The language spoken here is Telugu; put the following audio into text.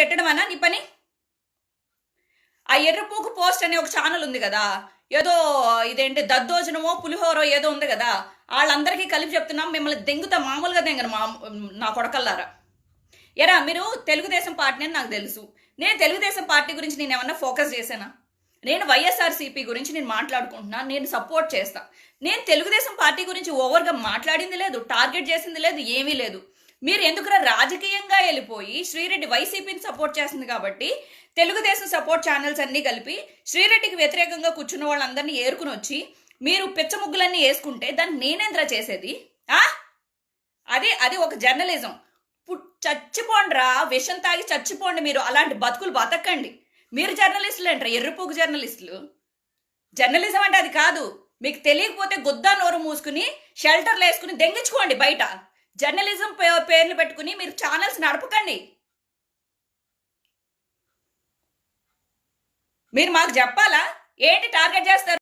తిట్టడమనా నీ పని? ఆ ఎర్రపూకు పోస్ట్ అనే ఒక ఛానల్ ఉంది కదా. ఏదో ఇదేంటి దద్దోజనమో పులిహోరో ఏదో ఉంది కదా. వాళ్ళందరికీ కలిపి చెప్తున్నాం మిమ్మల్ని దెంగుతా మామూలుగా దెంగను మా నా కొడకల్లారా. ఎరా మీరు తెలుగుదేశం పార్టీ అని నాకు తెలుసు. నేను తెలుగుదేశం పార్టీ గురించి నేను ఏమన్నా ఫోకస్ చేశానా? నేను వైఎస్ఆర్సీపీ గురించి నేను మాట్లాడుకుంటున్నా నేను సపోర్ట్ చేస్తా. నేను తెలుగుదేశం పార్టీ గురించి ఓవర్గా మాట్లాడింది లేదు టార్గెట్ చేసింది లేదు ఏమీ లేదు. మీరు ఎందుకురా రాజకీయంగా వెళ్ళిపోయి శ్రీరెడ్డి వైసీపీని సపోర్ట్ చేస్తుంది కాబట్టి తెలుగుదేశం సపోర్ట్ ఛానల్స్ అన్నీ కలిపి శ్రీరెడ్డికి వ్యతిరేకంగా కూర్చున్న వాళ్ళందరినీ ఏరుకుని వచ్చి మీరు పిచ్చ ముగ్గులన్నీ వేసుకుంటే దాన్ని నేనేంద్రా చేసేది? ఆ? అది అది ఒక జర్నలిజం పు- చచ్చిపోండ్రా విషం తాగి చచ్చిపోండి మీరు. అలాంటి బతుకులు బతకండి. మీరు జర్నలిస్టులు అంటారు ఎర్రపోగు జర్నలిస్టులు జర్నలిజం అంటే అది కాదు. మీకు తెలియకపోతే గుద్దా నోరు మూసుకుని షెల్టర్లు వేసుకుని దెంగించుకోండి బయట. జర్నలిజం పే- పేర్లు పెట్టుకుని మీరు ఛానల్స్ నడపకండి. మీరు మాకు చెప్పాలా? ఏంటి టార్గెట్ చేస్తారు?